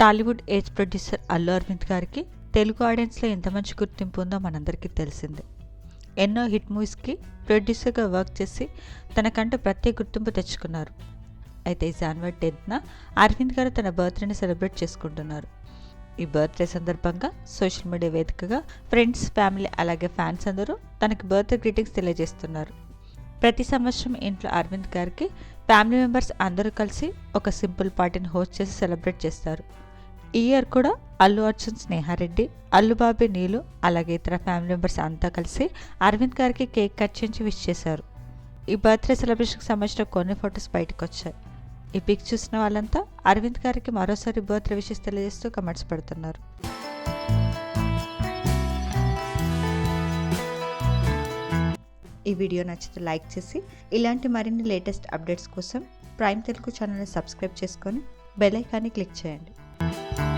Tollywood age producer Allu Aravind గారికి తెలుగు ఆడియన్స్లో ఎంత మంచి గుర్తింపు ఉందో మనందరికీ తెలిసిందే. ఎన్నో హిట్ మూవీస్కి ప్రొడ్యూసర్గా వర్క్ చేసి తనకంటూ ప్రత్యేక గుర్తింపు తెచ్చుకున్నారు. అయితే ఈ జనవరి టెన్త్న అరవింద్ గారు తన బర్త్డేని సెలబ్రేట్ చేసుకుంటున్నారు. ఈ బర్త్డే సందర్భంగా సోషల్ మీడియా వేదికగా ఫ్రెండ్స్ ఫ్యామిలీ అలాగే ఫ్యాన్స్ అందరూ తనకి బర్త్డే గ్రీటింగ్స్ తెలియజేస్తున్నారు. ప్రతి సంవత్సరం ఇంట్లో అరవింద్ గారికి ఫ్యామిలీ మెంబర్స్ అందరూ కలిసి ఒక సింపుల్ పార్టీని హోస్ట్ చేసి సెలబ్రేట్ చేస్తారు. ఈ ఇయర్ కూడా అల్లు అర్జున్ స్నేహారెడ్డి అల్లు బాబీ నీలు అలాగే ఇతర ఫ్యామిలీ మెంబర్స్ అంతా కలిసి అరవింద్ గారికి కేక్ కట్ చేయించి విష్ చేశారు. ఈ బర్త్డే సెలబ్రేషన్కి సంబంధించిన కొన్ని ఫొటోస్ బయటకు వచ్చాయి. ఈ పిక్ చూసిన వాళ్ళంతా అరవింద్ గారికి మరోసారి బర్త్డే విషెస్ తెలియజేస్తూ కమెంట్స్ పెడుతున్నారు. ఈ వీడియో నచ్చితే లైక్ చేసి ఇలాంటి మరిన్ని లేటెస్ట్ అప్డేట్స్ కోసం ప్రైమ్ తెలుగు ఛానల్ని సబ్స్క్రైబ్ చేసుకొని బెల్ ఐకాన్ని క్లిక్ చేయండి. you